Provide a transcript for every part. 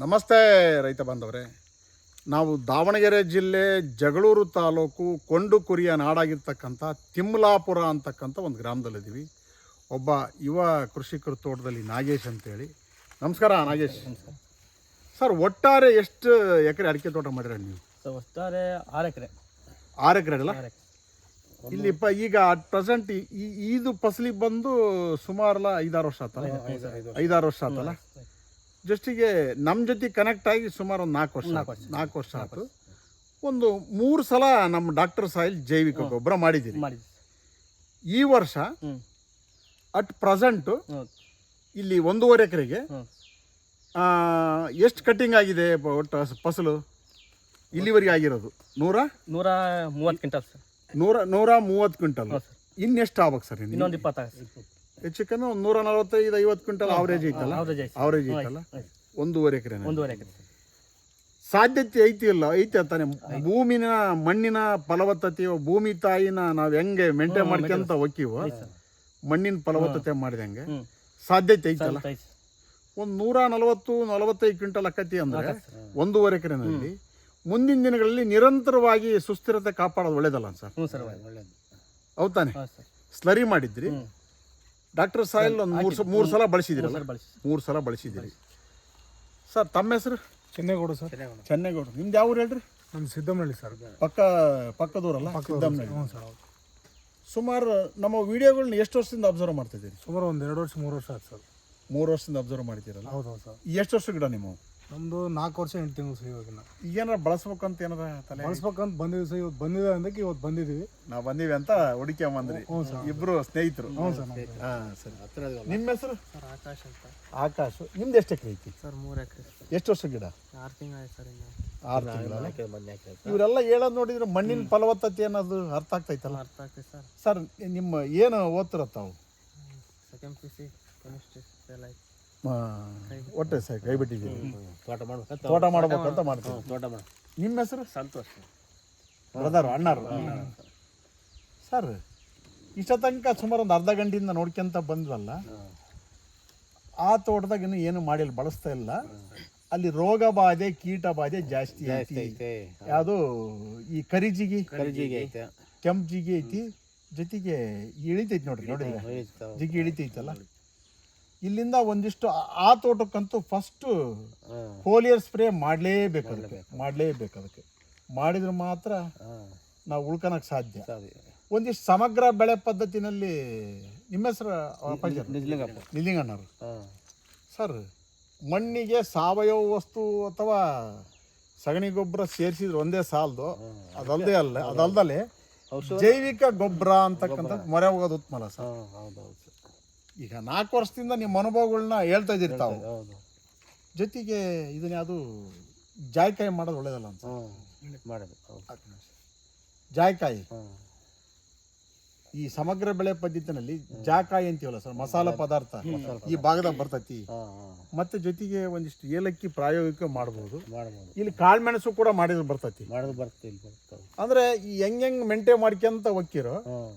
ನಮಸ್ತೆ ರೈತ ಬಾಂಧವರೇ. ನಾವು ದಾವಣಗೆರೆ ಜಿಲ್ಲೆ ಜಗಳೂರು ತಾಲೂಕು ಕೊಂಡು ಕುರಿಯ ನಾಡಾಗಿರ್ತಕ್ಕಂಥ ತಿಮ್ಲಾಪುರ ಅಂತಕ್ಕಂಥ ಒಂದು ಗ್ರಾಮದಲ್ಲಿದ್ದೀವಿ. ಒಬ್ಬ ಯುವ ಕೃಷಿಕರ ತೋಟದಲ್ಲಿ ನಾಗೇಶ್ ಅಂತೇಳಿ. ನಮಸ್ಕಾರ ನಾಗೇಶ್. ಸರ್ ಒಟ್ಟಾರೆ ಎಷ್ಟು ಎಕರೆ ಅಡಿಕೆ ತೋಟ ಮಾಡಿರ ನೀವು? ಸರ್ ಒಟ್ಟಾರೆ ಆರು ಎಕರೆ. ಆರು ಎಕರೆ ಅಲ್ಲ ಇಲ್ಲಿ ಪ ಈಗ ಅಟ್ ಪ್ರೆಸೆಂಟ್ ಈ ಇದು ಫಸಲಿಗೆ ಬಂದು ಸುಮಾರಲ್ಲ ಐದಾರು ವರ್ಷ ಆತಲ್ಲ? ಐದಾರು ವರ್ಷ ಆತಲ್ಲ? ಜಸ್ಟಿಗೆ ನಮ್ಮ ಜೊತೆ ಕನೆಕ್ಟ್ ಆಗಿ ಸುಮಾರು ಒಂದು ನಾಲ್ಕು ವರ್ಷ. ನಾಲ್ಕು ವರ್ಷ ಆಯಿತು. ಒಂದು ಮೂರು ಸಲ ನಮ್ಮ ಡಾಕ್ಟರ್ ಸಾಯಿಲ್ ಜೈವಿಕ ಗೊಬ್ಬರ ಮಾಡಿದ್ದೀರಿ ಮಾಡಿದ್ವಿ ಈ ವರ್ಷ ಅಟ್ ಪ್ರೆಸೆಂಟು ಇಲ್ಲಿ ಒಂದೂವರೆ ಎಕರೆಗೆ ಎಷ್ಟು ಕಟ್ಟಿಂಗ್ ಆಗಿದೆ ಒಟ್ಟು ಹಸ್- ಫಸಲು? ಇಲ್ಲಿವರೆಗೆ ಆಗಿರೋದು. ನೂರ? ನೂರ ಮೂವತ್ತು ಕ್ವಿಂಟಲ್ ಸರ್. ನೂರ ನೂರ ಮೂವತ್ತು ಕ್ವಿಂಟಲ್. ಹೌದು ಸರ್. ಇನ್ನೆಷ್ಟು ಆಗ್ಬೇಕು ಸರ್ ಇನ್ನು? ಇನ್ನೊಂದು ಇಪ್ಪತ್ತಾಗ ಹೆಚ್ಚು ಕಮ್ಮಿ ಒಂದು ನೂರ ನಲವತ್ತೈದು ಐವತ್ತು ಕ್ವಿಂಟಲ್ ಅವರೇಜ್ ಐತಲ್ಲ? ಅವರೇಜ್ ಐತಲ್ಲ? ಒಂದೂವರೆ ಎಕರೆ ಒಂದೂವರೆ ಎಕರೆ. ಸಾಧ್ಯತೆ ಐತಿ ಇಲ್ಲ? ಐತಿ ತಾನೆ ಭೂಮಿನ ಮಣ್ಣಿನ ಫಲವತ್ತತೆ ಭೂಮಿ ತಾಯಿನ ನಾವು ಹೆಂಗೆ ಮೇಂಟೈನ್ ಮಾಡ್ಕೊಂತ ಹೋಗ್ತೀವೋ ಮಣ್ಣಿನ ಫಲವತ್ತತೆ ಮಾಡಿದಂಗೆ ಸಾಧ್ಯತೆ ಐತಲ್ಲ? ಐತೆ ಒಂದು ನೂರ ನಲವತ್ತು ನಲವತ್ತೈದು ಕ್ವಿಂಟಲ್ ಅಕ್ಕತಿ ಅಂದ್ರೆ. ಒಂದೂವರೆ ಎಕರೆನಲ್ಲಿ ಮುಂದಿನ ದಿನಗಳಲ್ಲಿ ನಿರಂತರವಾಗಿ ಸುಸ್ಥಿರತೆ ಕಾಪಾಡೋದು ಒಳ್ಳೇದಲ್ಲ ಸರ್? ಹೌದು ತಾನೆ? ಸ್ಲರಿ ಮಾಡಿದ್ರಿ? ಡಾಕ್ಟರ್ ಸಾಯಿಲ್ ಒಂದು ಮೂರು ಮೂರು ಸಲ ಬಳಸಿ ಮೂರು ಸಲ ಬಳಸಿದ್ದೀರಿ. ಸರ್ ತಮ್ಮ ಹೆಸರು? ಚೆನ್ನೇಗೌಡ ಸರ್. ಚೆನ್ನೇಗೌಡ. ನಿಮ್ದು ಯಾವ ಊರು ಹೇಳ್ರಿ? ನಮ್ಮ ಸಿದ್ದಮನಹಳ್ಳಿ ಸರ್. ಪಕ್ಕ ಪಕ್ಕದೂರಲ್ಲ? ಸಿದ್ದಮ್ಮನಹಳ್ಳಿ. ಹ್ಞೂ ಸರ್ ಸುಮಾರು ನಮ್ಮ ವಿಡಿಯೋಗಳನ್ನ ಎಷ್ಟು ವರ್ಷದಿಂದ ಅಬ್ಸರ್ವ್ ಮಾಡ್ತಿದ್ದೀರಿ? ಸುಮಾರು ಒಂದು ಎರಡು ವರ್ಷ ಮೂರು ವರ್ಷ ಆಯ್ತು ಸರ್. ಮೂರು ವರ್ಷದಿಂದ ಅಬ್ಸರ್ವ್ ಮಾಡ್ತೀರಲ್ಲ? ಹೌದು ಹೌದು ಸರ್. ಎಷ್ಟು ವರ್ಷ ಗಿಡ ನೀವು ನಮ್ಮದು ನಾಲ್ಕು ವರ್ಷ ಎಂಟು ತಿಂಗಳು ಸರ್ ಇವಾಗಿನ ಈಗೇನಾರ ಬಳಸ್ಬೇಕಂತ ಏನಾರ ತಲೆ? ಬಳಸ್ಬೇಕಂತ ಬಂದಿದ್ವಿ ಸರ್ ಇವತ್ತು ಬಂದಿದೆ ಅಂದಕ್ಕೆ ಇವತ್ತು ಬಂದಿದ್ದೀವಿ. ನಾವು ಬಂದೀವಿ ಅಂತ ಹುಡುಕಿ ಬಂದ್ರಿ. ಇಬ್ರು ಸ್ನೇಹಿತರು. ಹ್ಞೂ ಸರ್ ಹಾಂ ಸರಿ. ನಿಮ್ಮ ಹೆಸರು? ಸರ್ ಆಕಾಶ್ ಅಂತ. ಆಕಾಶ್. ನಿಮ್ದು ಎಷ್ಟು ಎಕರೆ ಐತಿ? ಸರ್ ಮೂರು ಎಕರೆ. ಎಷ್ಟು ವರ್ಷ ಗಿಡ? ಆರು ತಿಂಗಳು ಸರ್ ಇನ್ನು. ಆರು ತಿಂಗಳ? ಇವರೆಲ್ಲ ಹೇಳೋದು ನೋಡಿದ್ರೆ ಮಣ್ಣಿನ ಫಲವತ್ತತೆ ಅನ್ನೋದು ಅರ್ಥ ಆಗ್ತೈತಲ್ಲ ಅರ್ಥ ಆಗ್ತೈತೆ ಸರ್. ಸರ್ ನಿಮ್ಮ ಏನು ಓದ್ತಿರತ್ತ ತಾವು? ಸೆಕೆಂಡ್ ಪಿ ಸಿ ಕೆಮಿಸ್ಟ್ರಿ ಎಲ್ಲ ಐತೆ. ಆ, ಒಟ್ಟೆ ಸರ್ ಕೈ ಬಿಟ್ಟಿದ್ದೀವಿ ತೋಟ ಮಾಡ್ಬೇಕು ತೋಟ ಮಾಡ್ಬೇಕಂತ ಮಾಡ್ತೀವಿ ತೋಟ ಮಾಡಿ ನಿಮ್ಮ ಹೆಸರು? ಸಂತೋಷ್ ಬ್ರದರ್ ಅಣ್ಣರು. ಸರ್. ಇಷ್ಟ ತನಕ ಸುಮಾರು ಒಂದು ಅರ್ಧ ಗಂಟೆಯಿಂದ ನೋಡ್ಕೊಂತ ಬಂದ್ವಲ್ಲ ಆ ತೋಟದಾಗ ಇನ್ನು ಏನು ಮಾಡಿಲ್ಲ ಬಳಸ್ತಾ ಇಲ್ಲ. ಅಲ್ಲಿ ರೋಗ ಬಾಧೆ ಕೀಟ ಬಾಧೆ ಜಾಸ್ತಿ ಐತಿ. ಯಾವುದು? ಈ ಕರಿಜಿಗಿ ಕರಿಜಿಗೆ ಐತೆ. ಕೆಂಪು ಜಿಗಿ ಐತಿ ಜೊತೆಗೆ ಇಳಿತೈತಿ ನೋಡ್ರಿ ನೋಡಿದ್ರೆ? ಜಿಗಿ ಇಳಿತೈತಲ್ಲ? ಇಲ್ಲಿಂದ ಒಂದಿಷ್ಟು ಆ- ಆ ತೋಟಕ್ಕಂತೂ ಫಸ್ಟ್ ಫೋಲಿಯರ್ ಸ್ಪ್ರೇ ಮಾಡಲೇಬೇಕು ಅದಕ್ಕೆ. ಮಾಡಲೇಬೇಕು. ಅದಕ್ಕೆ. ಮಾಡಿದ್ರೆ ಮಾತ್ರ ನಾವು ಉಳ್ಕೊಳಕ್ ಸಾಧ್ಯ. ಒಂದಿಷ್ಟು ಸಮಗ್ರ ಬೆಳೆ ಪದ್ಧತಿನಲ್ಲಿ ನಿಮ್ಮ ಹೆಸರು ಅಪ್ಪಾಜಿ ನಿಜ್ಲಿಂಗಪ್ಪ. ನಿಲಿಂಗಣ್ಣರು ಸರ್ ಮಣ್ಣಿಗೆ ಸಾವಯವ ವಸ್ತು ಅಥವಾ ಸಗಣಿ ಗೊಬ್ಬರ ಸೇರಿಸಿದ್ರೆ ಒಂದೇ ಸಾಲದು. ಅದಲ್ದೇ ಅಲ್ಲ ಅದಲ್ದಲೆ ಜೈವಿಕ ಗೊಬ್ಬರ ಅಂತಕ್ಕಂಥ ಮೊರೆ ಹೋಗೋದು ಉತ್ಮಲ ಸರ್. ಹೌದೌದು ಈಗ ನಾಲ್ಕು ವರ್ಷದಿಂದ ನಿಮ್ಮ ಅನುಭವಗಳನ್ನ ಹೇಳ್ತಾ ಇದ್ದೀರಿ ತಾವು. ಹೌದು. ಜೊತೆಗೆ ಇದನ್ನ ಯಾವುದು ಜಾಯ್ಕಾಯಿ ಮಾಡೋದು ಒಳ್ಳೇದಲ್ಲ ಅಂತ. ಹ್ಞೂ ಮಾಡೋದು ಹೌದು. ಜಾಯ್ಕಾಯಿ. ಈ ಸಮಗ್ರ ಬೆಳೆ ಪದ್ಧತಿನಲ್ಲಿ ಜಾಕಾಯಿ ಅಂತೀವಲ್ಲ ಸರ್ ಮಸಾಲ ಪದಾರ್ಥ ಈ ಭಾಗದಾಗ ಬರ್ತೈತಿ. ಹಾಂ ಹಾಂ ಮತ್ತೆ ಜೊತೆಗೆ ಒಂದಿಷ್ಟು ಏಲಕ್ಕಿ ಪ್ರಾಯೋಗಿಕ ಮಾಡಬಹುದು ಮಾಡ್ಬೋದು. ಇಲ್ಲಿ ಕಾಳುಮೆಣಸು ಕೂಡ ಮಾಡಿದ್ರೆ ಬರ್ತೈತಿ. ಮಾಡೋದು ಬರ್ತದೆ ಬರ್ತಾವೆ. ಅಂದ್ರೆ ಈ ಹೆಂಗ್ ಹೆಂಗ್ ಮೆಂಟೆ ಮಾಡ್ಕೊಂತ ಹೋಗ್ತಿರೋ ಹಾಂ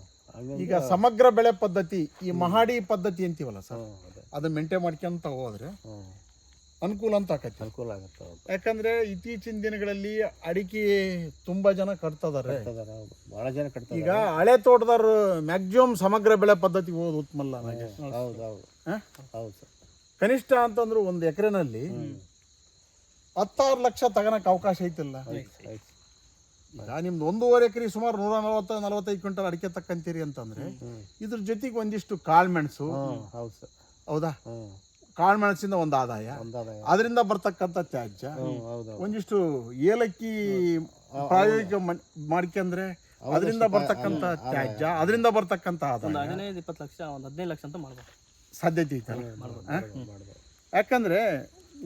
ಈಗ ಸಮಗ್ರ ಬೆಳೆ ಪದ್ಧತಿ ಈ ಮಹಾಡಿ ಪದ್ಧತಿ ಅಂತೀವಲ್ಲ ಸರ್? ಅದು ಅದೇ. ಅದನ್ನ ಮೆಂಟೆ ಮಾಡ್ಕೊಂತ ಹೋದ್ರೆ ಅನುಕೂಲ ಅಂತ ಆಕೈತಿ. ಅನುಕೂಲ ಆಗುತ್ತೆ ಯಾಕಂದ್ರೆ ಇತ್ತೀಚಿನ ದಿನಗಳಲ್ಲಿ ಅಡಿಕೆ ತುಂಬಾ ಜನ ಕಟ್ತದಾರೆ. ಬಹಳ ಜನ ಕಟ್ತಾರೆ ಈಗ ಹಳೆ ತೋಟದಾರ ಮ್ಯಾಕ್ಸಿಮಮ್ ಸಮಗ್ರ ಬೆಳೆ ಪದ್ಧತಿ ಹೋದ್ ಉತ್ಮಲ್ಲ ಹೌದು ಹೌದು ಹೌದು. ಸರ್. ಕನಿಷ್ಠ ಅಂತಂದ್ರೆ ಒಂದು ಎಕರೆನಲ್ಲಿ ಹತ್ತಾರು ಲಕ್ಷ ತಗನಕ್ಕೆ ಅವಕಾಶ ಐತಿಲ್ಲ? ಈಗ ನಿಮ್ದು ಒಂದೂವರೆ ಎಕರೆ ಸುಮಾರು ನೂರ ನಲವತ್ತ ನಲವತ್ತೈದು ಕ್ವಿಂಟಲ್ ಅಡಿಕೆ ತಕ್ಕಂತೀರಿ ಅಂತಂದ್ರೆ. ಇದ್ರ ಜೊತೆಗೆ ಒಂದಿಷ್ಟು ಕಾಳ್ಮೆಣಸು ಮೆಣಸು. ಹೌದು ಸರ್. ಹೌದಾ? ಕಾಳು ಮೆಣಸಿಂದ ಒಂದು ಆದಾಯ. ಅದರಿಂದ ಬರ್ತಕ್ಕಂಥ ತ್ಯಾಜ್ಯ. ಹೌದು ಹೌದು. ಒಂದಿಷ್ಟು ಏಲಕ್ಕಿ ಪ್ರಾಯೋಗಿಕ ಮಾಡ್ಕೊಂಡ್ರೆ ಅದರಿಂದ ಬರ್ತಕ್ಕಂಥ ತ್ಯಾಜ್ಯ ಅದರಿಂದ ಬರ್ತಕ್ಕಂಥ ಆದಾಯ. ಹದಿನೈದು ಇಪ್ಪತ್ತು ಲಕ್ಷ ಒಂದು ಹದಿನೈದು ಲಕ್ಷ ಅಂತ ಮಾಡ್ಬೋದು. ಸಾಧ್ಯತೆ ಐತಲ್ಲ ಯಾಕಂದ್ರೆ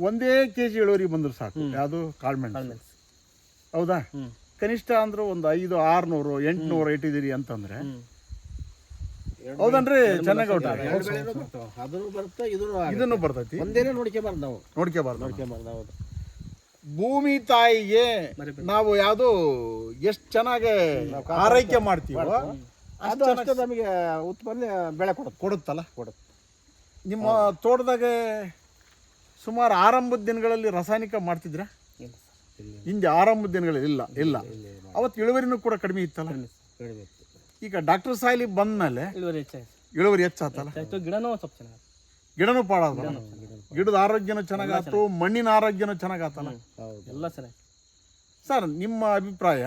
ಒಂದೇ ಕೆ ಜಿ ಇಳುವರಿ ಬಂದ್ರು ಸಾಕು ಯಾವುದು? ಕಾಳ್ಮೆಣಸು ಹೌದಾ? ಕನಿಷ್ಠ ಅಂದ್ರೆ ಒಂದು ಐದು ಆರ್ನೂರು ಎಂಟ್ನೂರು ಇಟ್ಟಿದ್ದೀರಿ ಅಂತಂದ್ರೆ. ಹೌದನ್ರಿ ಚೆನ್ನಾಗೌಡ್ರ? ಅದನ್ನು ಬರುತ್ತೆ ಇದನ್ನು ಇದನ್ನು ಬರ್ತೈತಿ? ಒಂದೇನೆ ನೋಡ್ಕೊಬಾರ್ದು ನಾವು ನೋಡ್ಕೋಬಾರ್ದು ನೋಡ್ಕೊಬಾರ್ದು ಹೌದು ಭೂಮಿ ತಾಯಿಗೆ ನಾವು ಯಾವುದು ಎಷ್ಟು ಚೆನ್ನಾಗಿ ಆರೈಕೆ ಮಾಡ್ತೀವೋ ಅದು ಅಷ್ಟೇ ನಮಗೆ ಉತ್ಪನ್ನ ಬೆಳೆ ಕೊಡುತ್ತೆ. ಕೊಡುತ್ತಲ್ಲ? ಕೊಡುತ್ತೆ. ನಿಮ್ಮ ತೋಟದಾಗ ಸುಮಾರು ಆರಂಭದ ದಿನಗಳಲ್ಲಿ ರಾಸಾಯನಿಕ ಮಾಡ್ತಿದ್ರಾ? ಹಿಂದೆ ಆರಂಭ ದಿನಗಳಲ್ಲಿ ಇಲ್ಲ ಇಲ್ಲ ಅವತ್ತು ಇಳುವರಿನೂ ಕೂಡ ಕಡಿಮೆ ಇತ್ತಲ್ಲ? ಕಡಿಮೆ ಇತ್ತು ಈಗ ಡಾಕ್ಟರ್ ಸಾಯಿಲಿ ಬಂದ್ಮೇಲೆ ಇಳುವರಿ ಹೆಚ್ಚಾಯ್ತು. ಇಳುವರಿ ಹೆಚ್ಚಾತಲ್ಲ? ಗಿಡನೂ ಸ್ವಲ್ಪ ಚೆನ್ನಾಗಿ ಗಿಡನೂ ಪಾಡಲ್ಲ ಗಿಡದ ಆರೋಗ್ಯನೂ ಚೆನ್ನಾಗಾತು. ಮಣ್ಣಿನ ಆರೋಗ್ಯನೂ ಚೆನ್ನಾಗಾತಲ್ಲ? ಹೌದು. ಎಲ್ಲ ಚೆನ್ನಾಗಿ ಸರ್ ನಿಮ್ಮ ಅಭಿಪ್ರಾಯ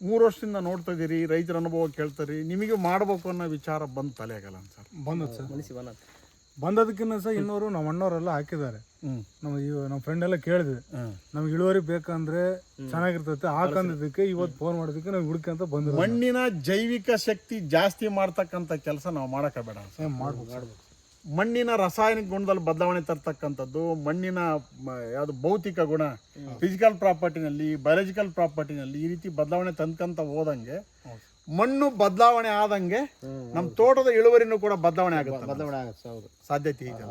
ಮೂರು ವರ್ಷದಿಂದ ನೋಡ್ತಾ ಇದ್ದೀರಿ ರೈತರ ಅನುಭವ ಕೇಳ್ತಾರೆ ನಿಮಗೆ ಮಾಡಬೇಕು ಅನ್ನೋ ವಿಚಾರ ಬಂದು ತಲೆ ಆಗಲ್ಲ ಸರ್? ಬಂದದ್ ಸರ್. ಮನಸ್ಸಿ ಬಂದದ್ದು ಬಂದದಕ್ಕಿಂತ ಸಹ ಇನ್ನೂರು ನಮ್ಮ ಅಣ್ಣವರೆಲ್ಲ ಹಾಕಿದ್ದಾರೆ. ನಮ್ಮ ಇವ ನಮ್ಮ ಫ್ರೆಂಡ್ ಎಲ್ಲ ಕೇಳಿದ್ವಿ. ನಮ್ಗೆ ಇಳುವರಿ ಬೇಕಂದ್ರೆ ಚೆನ್ನಾಗಿರ್ತೈತೆ ಹಾಕಂದಿದ್ದಕ್ಕೆ ಇವತ್ತು ಫೋನ್ ಮಾಡೋದಕ್ಕೆ ನಾವು ಹುಡುಕಂತ ಬಂದಿರೋ ಮಣ್ಣಿನ ಜೈವಿಕ ಶಕ್ತಿ ಜಾಸ್ತಿ ಮಾಡ್ತಕ್ಕಂಥ ಕೆಲಸ ನಾವು ಮಾಡಕ ಬೇಡ ಮಾಡ್ಬೇಕು ಮಣ್ಣಿನ ರಾಸಾಯನಿಕ ಗುಣದಲ್ಲಿ ಬದಲಾವಣೆ ತರ್ತಕ್ಕಂಥದ್ದು ಮಣ್ಣಿನ ಯಾವುದು ಭೌತಿಕ ಗುಣ ಫಿಸಿಕಲ್ ಪ್ರಾಪರ್ಟಿನಲ್ಲಿ ಬಯಾಲಜಿಕಲ್ ಪ್ರಾಪರ್ಟಿನಲ್ಲಿ ಈ ರೀತಿ ಬದಲಾವಣೆ ತಂದ್ಕಂತ ಹೋದಂಗೆ ಮಣ್ಣು ಬದಲಾವಣೆ ಆದಂಗೆ ನಮ್ಮ ತೋಟದ ಇಳುವರಿನೂ ಕೂಡ ಬದಲಾವಣೆ ಆಗುತ್ತೆ. ಬದಲಾವಣೆ ಆಗುತ್ತೆ ಸಾಧ್ಯತೆ ಇದೆ.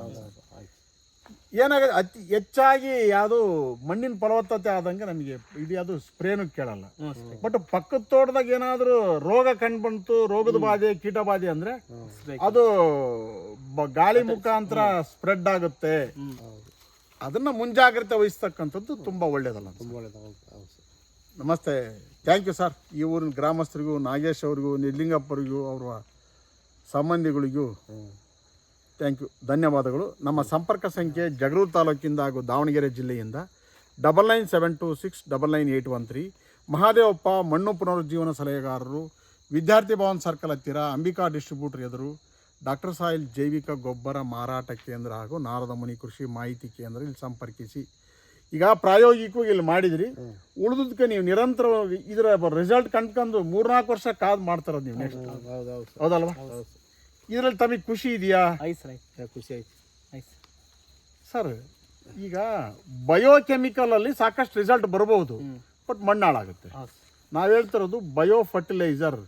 ಏನಾಗುತ್ತೆ ಅತಿ ಹೆಚ್ಚಾಗಿ ಯಾವುದು ಮಣ್ಣಿನ ಫಲವತ್ತತೆ ಆದಂಗೆ ನಮಗೆ ಇದು ಯಾವುದು ಸ್ಪ್ರೇನು ಕೇಳಲ್ಲ. ಬಟ್ ಪಕ್ಕದ ತೋಟದಾಗ ಏನಾದರೂ ರೋಗ ಕಂಡು ಬಂತು ರೋಗದ ಬಾಧೆ ಕೀಟ ಬಾಧೆ ಅಂದರೆ ಅದು ಬ- ಗಾಳಿ ಮುಖಾಂತರ ಸ್ಪ್ರೆಡ್ ಆಗುತ್ತೆ. ಅದನ್ನು ಮುಂಜಾಗ್ರತೆ ವಹಿಸ್ತಕ್ಕಂಥದ್ದು ತುಂಬ ಒಳ್ಳೇದಲ್ಲ ತುಂಬ ಒಳ್ಳೆಯದಲ್ಲ ನಮಸ್ತೆ. ಥ್ಯಾಂಕ್ ಯು ಸರ್ ಈ ಊರಿನ ಗ್ರಾಮಸ್ಥರಿಗೂ ನಾಗೇಶ್ ಅವರಿಗೂ ನಿರ್ಲಿಂಗಪ್ಪರಿಗೂ ಅವರ ಸಂಬಂಧಿಗಳಿಗೂ ಥ್ಯಾಂಕ್ ಯು. ಧನ್ಯವಾದಗಳು. ನಮ್ಮ ಸಂಪರ್ಕ ಸಂಖ್ಯೆ ಜಗಳೂರು ತಾಲೂಕಿಂದ ಹಾಗೂ ದಾವಣಗೆರೆ ಜಿಲ್ಲೆಯಿಂದ double nine seven two six double nine eight one three. Mahadevappa ಮಣ್ಣು ಪುನರುಜ್ಜೀವನ ಸಲಹೆಗಾರರು ವಿದ್ಯಾರ್ಥಿ ಭವನ್ ಸರ್ಕಲ್ ಹತ್ತಿರ ಅಂಬಿಕಾ ಡಿಸ್ಟ್ರಿಬ್ಯೂಟರ್ ಎದುರು ಡಾಕ್ಟರ್ ಸಾಯಿಲ್ ಜೈವಿಕ ಗೊಬ್ಬರ ಮಾರಾಟ ಕೇಂದ್ರ ಹಾಗೂ ನಾರದ ಮುನಿ ಕೃಷಿ ಮಾಹಿತಿ ಕೇಂದ್ರ ಇಲ್ಲಿ ಸಂಪರ್ಕಿಸಿ. ಈಗ ಪ್ರಾಯೋಗಿಕವಾಗಿ ಇಲ್ಲಿ ಮಾಡಿದ್ರಿ. ಉಳಿದಕ್ಕೆ ನೀವು ನಿರಂತರವಾಗಿ ಇದರ ರಿಸಲ್ಟ್ ಕಂಡ್ಕೊಂಡು ಮೂರ್ನಾಲ್ಕು ವರ್ಷ ಕಾದು ಮಾಡ್ತಾರದು ನೀವು ನೆಕ್ಸ್ಟ್ ಹೌದು ಹೌದು ಹೌದು ಹೌದಲ್ವಾ? ಹೌದು ಇದರಲ್ಲಿ ತಮಗೆ ಖುಷಿ ಇದೆಯಾ? ಆಯ್ತು ಸರ್ ಆಯ್ತು ಖುಷಿ ಆಯ್ತು. ಆಯ್ತು ಸರ್ ಈಗ ಬಯೋಕೆಮಿಕಲ್ ಅಲ್ಲಿ ಸಾಕಷ್ಟು ರಿಸಲ್ಟ್ ಬರಬಹುದು ಬಟ್ ಮಣ್ಣಾಳಾಗುತ್ತೆ. ನಾವು ಹೇಳ್ತಿರೋದು ಬಯೋ ಫರ್ಟಿಲೈಸರ್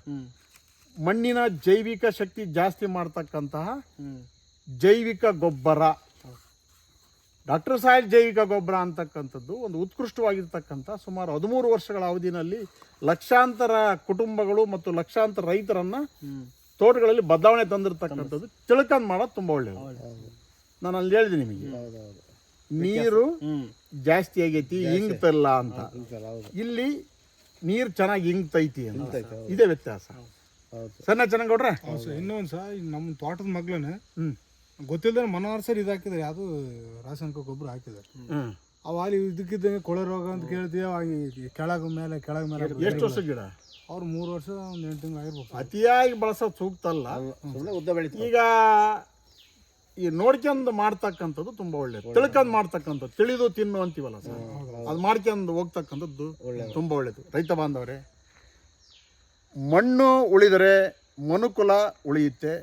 ಮಣ್ಣಿನ ಜೈವಿಕ ಶಕ್ತಿ ಜಾಸ್ತಿ ಮಾಡ್ತಕ್ಕಂತಹ ಜೈವಿಕ ಗೊಬ್ಬರ. ಡಾಕ್ಟರ್ ಸಾಯಿಲ್ ಜೈವಿಕ ಗೊಬ್ಬರ ಅಂತಕ್ಕಂಥದ್ದು ಒಂದು ಉತ್ಕೃಷ್ಟವಾಗಿರ್ತಕ್ಕಂಥ ಸುಮಾರು ಹದಿಮೂರು ವರ್ಷಗಳ ಅವಧಿನಲ್ಲಿ ಲಕ್ಷಾಂತರ ಕುಟುಂಬಗಳು ಮತ್ತು ಲಕ್ಷಾಂತರ ರೈತರನ್ನ ತೋಟಗಳಲ್ಲಿ ಬದಲಾವಣೆ ತಂದಿರತಕ್ಕಂಥದ್ದು ತಿಳ್ಕೊಂಡು ಮಾಡೋದು ತುಂಬ ಒಳ್ಳೆಯದು ನಾನು ಅಲ್ಲಿ ಹೇಳಿದೆ ನಿಮಗೆ. ನೀರು ಜಾಸ್ತಿ ಆಗೈತಿ ಇಂಗ್ತಲ್ಲ ಅಂತ. ಇಲ್ಲಿ ನೀರು ಚೆನ್ನಾಗಿ ಇಂಗ್ತೈತಿ ಅಂತ. ಇದೇ ವ್ಯತ್ಯಾಸ. ಸಣ್ಣ ಚೆನ್ನಾಗಿ ಕೊಡ್ರೆ ಇನ್ನೊಂದು ಸಹ ನಮ್ಮ ತೋಟದ ಮಗ್ಳನೆ ಹ್ಮ್. ಗೊತ್ತಿಲ್ಲದೆ ಮನೋಹರ್ ಸರ್ ಇದು ಹಾಕಿದ್ದಾರೆ ಯಾವುದು ರಾಸಾಯನಿಕ ಗೊಬ್ಬರ ಹಾಕಿದ್ದಾರೆ ಅವಾಗ ಇದಕ್ಕಿದ್ದಂಗೆ ಕೊಳೆ ರೋಗ ಅಂತ ಕೇಳ್ತೀವಿ ಕೆಳಗ ಮೇಲೆ ಕೆಳಗ ಮೇಲೆ ಎಷ್ಟು ವರ್ಷ ಗಿಡ? ಅವ್ರು ಮೂರು ವರ್ಷ ಒಂದು ಎಂಟು ತಿಂಗಳು ಆಗಿರ್ಬೇಕು. ಅತಿಯಾಗಿ ಬಳಸೋದು ಸೂಕ್ತ ಅಲ್ಲ ಸುಮ್ಮನೆ ಉದ್ದ ಬೆಳಿತು ಈಗ ಈ ನೋಡ್ಕೊಂಡು ಮಾಡ್ತಕ್ಕಂಥದ್ದು ತುಂಬಾ ಒಳ್ಳೇದು. ತಿಳ್ಕೊಂಡು ಮಾಡ್ತಕ್ಕಂಥದ್ದು. ತಿಳಿದು ತಿನ್ನು ಅಂತೀವಲ್ಲ ಸರ್? ಅದು ಮಾಡ್ಕೊಂಡು ಹೋಗ್ತಕ್ಕಂಥದ್ದು ತುಂಬಾ ಒಳ್ಳೇದು. ರೈತ ಬಾಂಧವರೇ ಮಣ್ಣು ಉಳಿದರೆ ಮನುಕುಲ ಉಳಿಯುತ್ತೆ.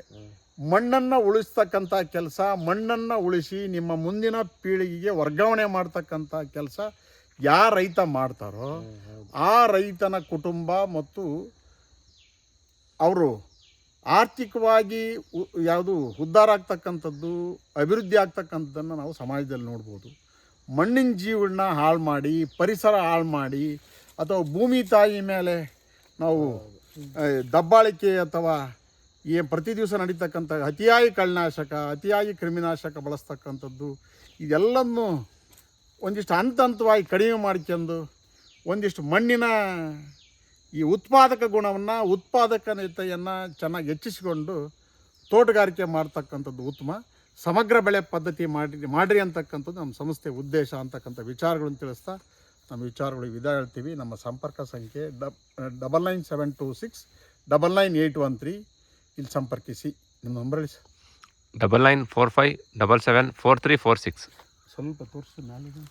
ಮಣ್ಣನ್ನ ಉಳಿಸ್ತಕ್ಕಂಥ ಕೆಲಸ ಮಣ್ಣನ್ನ ಉಳಿಸಿ ನಿಮ್ಮ ಮುಂದಿನ ಪೀಳಿಗೆಗೆ ವರ್ಗಾವಣೆ ಮಾಡ್ತಕ್ಕಂಥ ಕೆಲಸ ಯಾರ ರೈತ ಮಾಡ್ತಾರೋ ಆ ರೈತನ ಕುಟುಂಬ ಮತ್ತು ಅವರು ಆರ್ಥಿಕವಾಗಿ ಯಾವುದು ಉದ್ಧಾರ ಆಗ್ತಕ್ಕಂಥದ್ದು ಅಭಿವೃದ್ಧಿ ಆಗ್ತಕ್ಕಂಥದ್ದನ್ನು ನಾವು ಸಮಾಜದಲ್ಲಿ ನೋಡ್ಬೋದು. ಮಣ್ಣಿನ ಜೀವನ ಹಾಳು ಮಾಡಿ ಪರಿಸರ ಹಾಳು ಮಾಡಿ ಅಥವಾ ಭೂಮಿ ತಾಯಿ ಮೇಲೆ ನಾವು ದಬ್ಬಾಳಿಕೆ ಅಥವಾ ಈ ಪ್ರತಿ ದಿವಸ ನಡೀತಕ್ಕಂಥ ಅತಿಯಾಗಿ ಕಳ್ನಾಶಕ ಅತಿಯಾಗಿ ಕ್ರಿಮಿನಾಶಕ ಬಳಸ್ತಕ್ಕಂಥದ್ದು ಇದೆಲ್ಲವನ್ನು ಒಂದಿಷ್ಟು ಹಂತ ಹಂತವಾಗಿ ಕಡಿಮೆ ಮಾಡ್ಕೊಂಡು ಒಂದಿಷ್ಟು ಮಣ್ಣಿನ ಈ ಉತ್ಪಾದಕ ಗುಣವನ್ನು, ಉತ್ಪಾದಕತೆಯನ್ನು ಚೆನ್ನಾಗಿ ಹೆಚ್ಚಿಸಿಕೊಂಡು ತೋಟಗಾರಿಕೆ ಮಾಡ್ತಕ್ಕಂಥದ್ದು ಉತ್ತಮ. ಸಮಗ್ರ ಬೆಳೆ ಪದ್ಧತಿ ಮಾಡಿ, ಮಾಡಿರಿ ಅಂತಕ್ಕಂಥದ್ದು ನಮ್ಮ ಸಂಸ್ಥೆ ಉದ್ದೇಶ ಅಂತಕ್ಕಂಥ ವಿಚಾರಗಳನ್ನು ತಿಳಿಸ್ತಾ ನಮ್ಮ ವಿಚಾರಗಳಿಗೆ ವಿಧ ಹೇಳ್ತೀವಿ. ನಮ್ಮ ಸಂಪರ್ಕ ಸಂಖ್ಯೆ dub, double nine seven two six, double nine eight one three. ಇಲ್ಲಿ ಸಂಪರ್ಕಿಸಿ. ನಿಮ್ಮ number double nine four five double seven four three four six. ಸ್ವಲ್ಪ ತೋರಿಸಿ ನಾಲಿಗೆ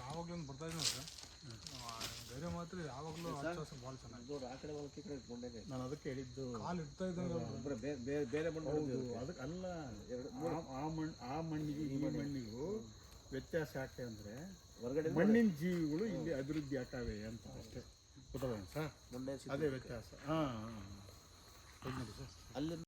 ಆವಾಗಲೂ ಒಂದು ಬರ್ತಾ ಇದ್ದೀನಿ ಸರ್ ಬೇರೆ ಮಾತ್ರ ಯಾವಾಗಲೂ ಭಾಳ ಚೆನ್ನಾಗಿ ಆ ಕಡೆ ಹೋಗಿ ಕಡೆ ನಾನು ಅದಕ್ಕೆ ಹೇಳಿದ್ದು ಕಾಲು ಇಡ್ತಾ ಇದ್ದಂಗೆ ಬೇರೆ ಬೇರೆ ಬೇರೆ ಮಣ್ಣು ಹೌದು ಅದಕ್ಕೆ. ಅಲ್ಲ ಆ- ಆ ಮಣ್ಣು ಆ ಮಣ್ಣಿಗೆ ಈ ಮಣ್ಣಿಗೂ. ವ್ಯತ್ಯಾಸ ಯಾಕೆ ಅಂದರೆ ಹೊರಗಡೆ ಮಣ್ಣಿನ ಜೀವಿಗಳು ಇಲ್ಲಿ ಅಭಿವೃದ್ಧಿ ಆಗ್ತವೆ ಅಂತ ಅಷ್ಟೇ. ಸರ್? ಅದೇ ವ್ಯತ್ಯಾಸ. ಹಾಂ ಹಾಂ ಅಲ್ಲಿ